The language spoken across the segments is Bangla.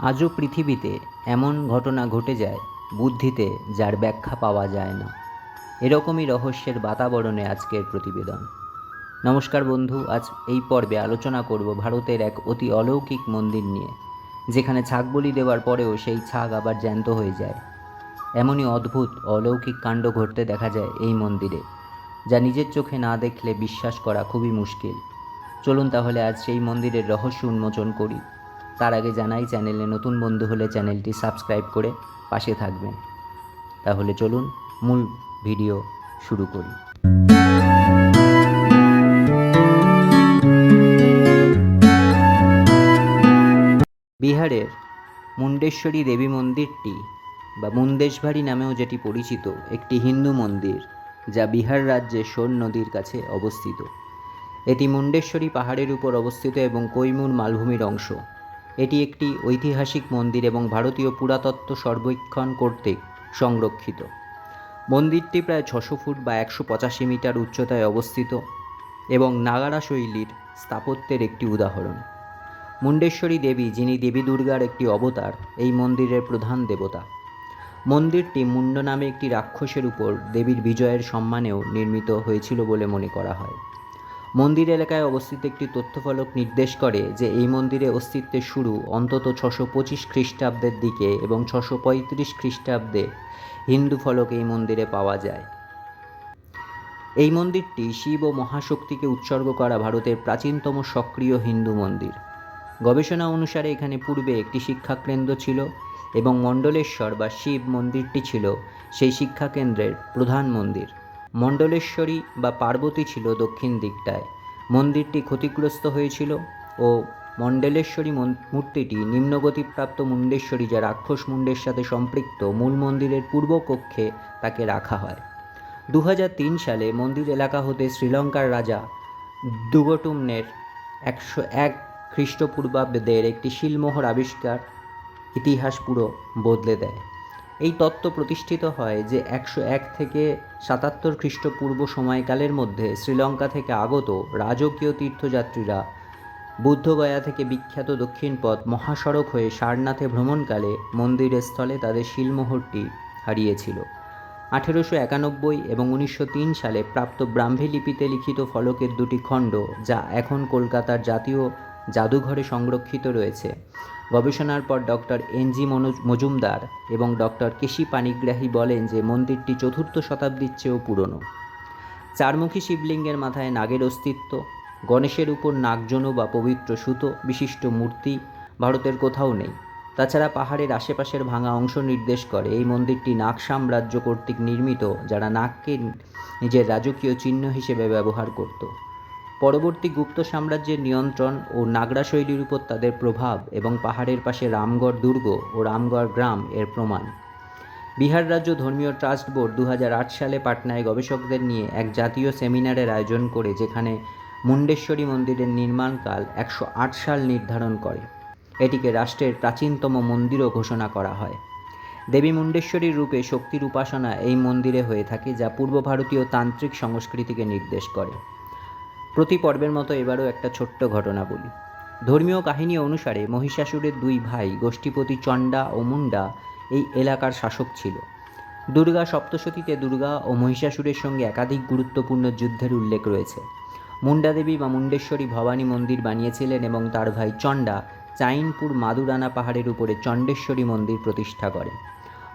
আজও পৃথিবীতে এমন ঘটনা ঘটে যায়, বুদ্ধিতে যার ব্যাখ্যা পাওয়া যায় না। এরকমই রহস্যের বাতাবরণে আজকের প্রতিবেদন। নমস্কার বন্ধু, আজ এই পর্বে আলোচনা করব ভারতের এক অতি অলৌকিক মন্দির নিয়ে, যেখানে ছাগ বলি দেওয়ার পরেও সেই ছাগ আবার জ্যান্ত হয়ে যায়। এমনই অদ্ভুত, অলৌকিক কাণ্ড ঘটতে দেখা যায় এই মন্দিরে, যা নিজের চোখে না দেখলে বিশ্বাস করা খুবই মুশকিল। চলুন তাহলে আজ সেই মন্দিরের রহস্য উন্মোচন করি। তার আগে জানাই, চ্যানেলে নতুন বন্ধু হলে চ্যানেলটি সাবস্ক্রাইব করে পাশে থাকবেন। তাহলে চলুন মূল ভিডিও শুরু করি। বিহারের মুন্ডেশ্বরী দেবী মন্দিরটি, বা মুন্দেশভারি নামেও যেটি পরিচিত, একটি হিন্দু মন্দির যা বিহার রাজ্যের সোন নদীর কাছে অবস্থিত। এটি মুন্ডেশ্বরী পাহাড়ের উপর অবস্থিত এবং কৈমুর মালভূমির অংশ। এটি একটি ঐতিহাসিক মন্দির এবং ভারতীয় পুরাতত্ত্ব সর্বেক্ষণ কর্তৃক সংরক্ষিত। মন্দিরটি প্রায় ছশো ফুট বা একশো পঁচাশি মিটার উচ্চতায় অবস্থিত এবং নাগারা শৈলীর স্থাপত্যের একটি উদাহরণ। মুন্ডেশ্বরী দেবী, যিনি দেবী দুর্গার একটি অবতার, এই মন্দিরের প্রধান দেবতা। মন্দিরটি মুন্ড নামে একটি রাক্ষসের উপর দেবীর বিজয়ের সম্মানেও নির্মিত হয়েছিল বলে মনে করা হয়। মন্দির এলাকায় অবস্থিত একটি তথ্যফলক নির্দেশ করে যে এই মন্দিরে অস্তিত্বের শুরু অন্তত ছশো পঁচিশ খ্রিস্টাব্দের দিকে এবং ছশো পঁয়ত্রিশ খ্রিস্টাব্দে হিন্দু ফলক এই মন্দিরে পাওয়া যায়। এই মন্দিরটি শিব ও মহাশক্তিকে উৎসর্গ করা ভারতের প্রাচীনতম সক্রিয় হিন্দু মন্দির। গবেষণা অনুসারে এখানে পূর্বে একটি শিক্ষাকেন্দ্র ছিল এবং মণ্ডলেশ্বর বা শিব মন্দিরটি ছিল সেই শিক্ষাকেন্দ্রের প্রধান মন্দির। মণ্ডলেশ্বরী বা পার্বতী ছিল দক্ষিণ দিকটায়। মন্দিরটি ক্ষতিগ্রস্ত হয়েছিল ও মণ্ডলেশ্বরী মূর্তিটি নিম্নগতিপ্রাপ্ত মুন্ডেশ্বরী যা রাক্ষস মুন্ডের সাথে সম্পৃক্ত মূল মন্দিরের পূর্ব কক্ষে তাকে রাখা হয়। দু হাজার তিন সালে মন্দির এলাকা হতে শ্রীলঙ্কার রাজা দুগটুমনের একশো এক খ্রিস্টপূর্বাব্দের একটি শিলমোহর আবিষ্কার ইতিহাস পুরো বদলে দেয়। এই তত্ত্ব প্রতিষ্ঠিত হয় যে একশো এক থেকে সাতাত্তর খ্রিস্টপূর্ব সময়কালের মধ্যে শ্রীলঙ্কা থেকে আগত রাজকীয় তীর্থযাত্রীরা বুদ্ধগয়া থেকে বিখ্যাত দক্ষিণ পথ মহাসড়ক হয়ে সারনাথে ভ্রমণকালে মন্দিরের স্থলে তাদের শিলমোহরটি হারিয়েছিল। আঠেরোশো একানব্বই এবং উনিশশো তিন সালে প্রাপ্ত ব্রাহ্মী লিপিতে লিখিত ফলকের দুটি খণ্ড, যা এখন কলকাতার জাতীয় জাদুঘরে সংরক্ষিত রয়েছে। গবেষণার পর ডক্টর এনজি মনোজ মজুমদার এবং ডক্টর কেশি পানিগ্রাহী বলেন যে মন্দিরটি চতুর্থ শতাব্দীর চেয়েও পুরনো। চারমুখী শিবলিঙ্গের মাথায় নাগের অস্তিত্ব, গণেশের উপর নাগজনু বা পবিত্র সুতো, বিশিষ্ট মূর্তি ভারতের কোথাও নেই। তাছাড়া পাহাড়ের আশেপাশের ভাঙা অংশ নির্দেশ করে এই মন্দিরটি নাগ সাম্রাজ্য কর্তৃক নির্মিত, যারা নাগকে নিজের রাজকীয় চিহ্ন হিসেবে ব্যবহার করত। পরবর্তী গুপ্ত সাম্রাজ্যের নিয়ন্ত্রণ ও নাগরা শৈলীর উপর তাদের প্রভাব এবং পাহাড়ের পাশে রামগড় দুর্গ ও রামগড় গ্রাম এর প্রমাণ। বিহার রাজ্য ধর্মীয় ট্রাস্ট বোর্ড দু হাজার আট সালে পাটনায় গবেষকদের নিয়ে এক জাতীয় সেমিনারের আয়োজন করে যেখানে মুন্ডেশ্বরী মন্দিরের নির্মাণকাল একশো আট সাল নির্ধারণ করে। এটিকে রাষ্ট্রের প্রাচীনতম মন্দিরও ঘোষণা করা হয়। দেবী মুন্ডেশ্বরীর রূপে শক্তির উপাসনা এই মন্দিরে হয়ে থাকে যা পূর্ব ভারতীয় তান্ত্রিক সংস্কৃতিকে নির্দেশ করে। প্রতি পর্বের মতো এবারও একটা ছোট্ট ঘটনা বলি। ধর্মীয় কাহিনী অনুসারে মহিষাসুরের দুই ভাই, গোষ্ঠীপতি চণ্ডা ও মুন্ডা এই এলাকার শাসক ছিল। দুর্গা সপ্তশতীতে দুর্গা ও মহিষাসুরের সঙ্গে একাধিক গুরুত্বপূর্ণ যুদ্ধের উল্লেখ রয়েছে। মুন্ডা দেবী বা মুন্ডেশ্বরী ভবানী মন্দির বানিয়েছিলেন এবং তার ভাই চণ্ডা চাইনপুর মাদুরানা পাহাড়ের উপরে চণ্ডেশ্বরী মন্দির প্রতিষ্ঠা করেন।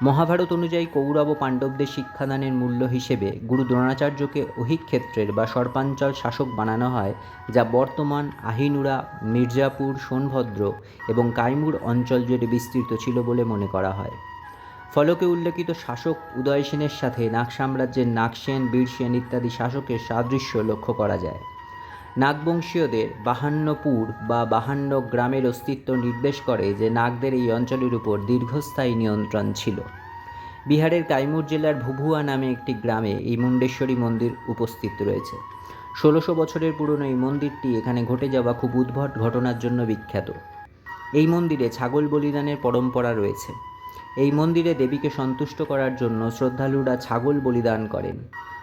মহাভারত অনুযায়ী কৌরব ও পাণ্ডবদের শিক্ষাদানের মূল্য হিসেবে গুরু দ্রোণাচার্যকে অহিক্ষেত্রের বা সর্পাঞ্চল শাসক বানানো হয়, যা বর্তমান আহিনুরা, মির্জাপুর, সোনভদ্র এবং কাইমুর অঞ্চল জুড়ে বিস্তৃত ছিল বলে মনে করা হয়। ফলকে উল্লেখিত শাসক উদয় সেনের সাথে নাগ সাম্রাজ্যের নাগসেন, বীরসেন ইত্যাদি শাসকের সাদৃশ্য লক্ষ্য করা যায়। নাগবংশীয়দের বাহান্নপুর বা বাহান্ন গ্রামের অস্তিত্ব নির্দেশ করে যে নাগদের এই অঞ্চলের উপর দীর্ঘস্থায়ী নিয়ন্ত্রণ ছিল। বিহারের কাইমুর জেলার ভুভুয়া নামে একটি গ্রামে এই মুন্ডেশ্বরী মন্দির উপস্থিত রয়েছে। ষোলোশো বছরের পুরনো এই মন্দিরটি এখানে ঘটে যাওয়া খুব উদ্ভট ঘটনার জন্য বিখ্যাত। এই মন্দিরে ছাগল বলিদানের পরম্পরা রয়েছে। এই মন্দিরে দেবীকে সন্তুষ্ট করার জন্য শ্রদ্ধালুরা ছাগল বলিদান করেন।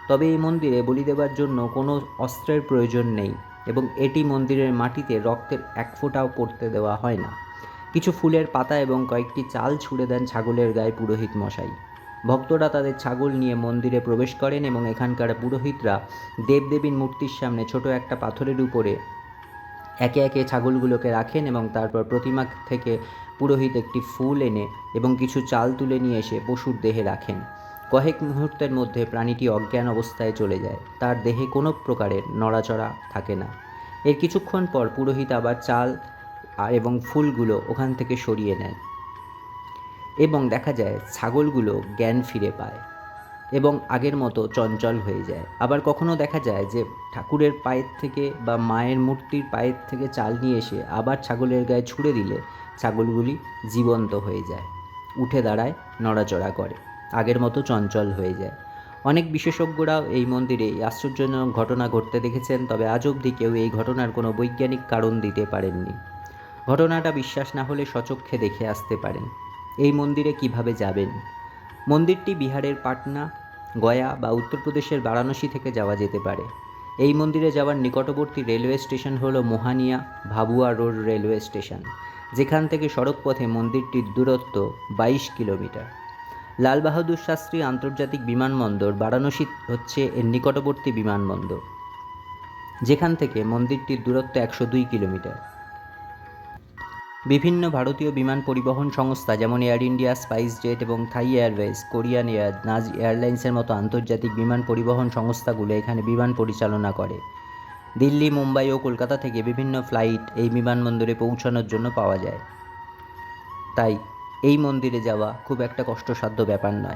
তবে এই মন্দিরে বলি দেবার জন্য কোনো অস্ত্রের প্রয়োজন নেই এবং এটি মন্দিরের মাটিতে রক্তের এক ফোঁটাও পড়তে দেওয়া হয় না। কিছু ফুলের পাতা এবং কয়েকটি চাল ছুঁড়ে দেন ছাগলের গায়ে পুরোহিত মশাই। ভক্তরা তাদের ছাগল নিয়ে মন্দিরে প্রবেশ করেন এবং এখানকার পুরোহিতরা দেবদেবীর মূর্তির সামনে ছোট একটা পাথরের উপরে একে একে ছাগলগুলোকে রাখেন এবং তারপর প্রতিমা থেকে পুরোহিত একটি ফুল এনে এবং কিছু চাল তুলে নিয়ে এসে পশুর দেহে রাখেন। কয়েক মুহূর্তের মধ্যে প্রাণীটি অজ্ঞান অবস্থায় চলে যায়। তার দেহে কোনো প্রকারের নড়াচড়া থাকে না। এর কিছুক্ষণ পর পুরোহিত আবার চাল আর এবং ফুলগুলো ওখান থেকে সরিয়ে নেন এবং দেখা যায় ছাগলগুলো জ্ঞান ফিরে পায় এবং আগের মতো চঞ্চল হয়ে যায়। আবার কখনো দেখা যায় যে ঠাকুরের পায়ের থেকে বা মায়ের মূর্তির পায়ের থেকে চাল নিয়ে এসে আবার ছাগলের গায়ে ছুঁড়ে দিলে ছাগলগুলি জীবন্ত হয়ে যায়, উঠে দাঁড়ায়, নড়াচড়া করে। আগের মতো চঞ্চল হয়ে যায়। অনেক বিশেষজ্ঞরাও এই মন্দিরে আশ্চর্যজনক ঘটনা ঘটতে দেখেছেন, তবে আজ অবধি কেউ এই ঘটনার কোনো বৈজ্ঞানিক কারণ দিতে পারেননি। ঘটনাটা বিশ্বাস না হলে সচক্ষে দেখে আসতে পারেন। এই মন্দিরে কীভাবে যাবেন? মন্দিরটি বিহারের পাটনা, গয়া বা উত্তরপ্রদেশের বারাণসী থেকে যাওয়া যেতে পারে। এই মন্দিরে যাওয়ার নিকটবর্তী রেলওয়ে স্টেশন হলো Mohania Bhabua road railway station, যেখান থেকে সড়কপথে মন্দিরটির দূরত্ব বাইশ কিলোমিটার। লাল বাহাদুর শাস্ত্রী আন্তর্জাতিক বিমানবন্দর বারাণসী হচ্ছে এর নিকটবর্তী বিমানবন্দর, যেখান থেকে মন্দিরটির দূরত্ব একশো দুই কিলোমিটার। বিভিন্ন ভারতীয় বিমান পরিবহন সংস্থা যেমন এয়ার ইন্ডিয়া, স্পাইস জেট এবং Thai Airways, Korean Air, Nas এয়ারলাইন্সের মতো আন্তর্জাতিক বিমান পরিবহন সংস্থাগুলো এখানে বিমান পরিচালনা করে। দিল্লি, মুম্বাই ও কলকাতা থেকে বিভিন্ন ফ্লাইট এই বিমানবন্দরে পৌঁছানোর জন্য পাওয়া যায়। তাই এই মন্দিরে যাওয়া খুব একটা কষ্টসাধ্য ব্যাপার নয়।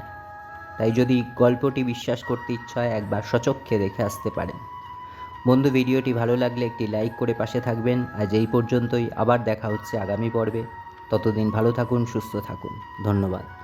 তাই যদি গল্পটি বিশ্বাস করতে ইচ্ছা হয়, একবার সচক্ষে দেখে আসতে পারেন। বন্ধু, ভিডিওটি ভালো লাগলে একটি লাইক করে পাশে থাকবেন। আজ এই পর্যন্তই। আবার দেখা হচ্ছে আগামী পর্বে। ততদিন ভালো থাকুন, সুস্থ থাকুন। ধন্যবাদ।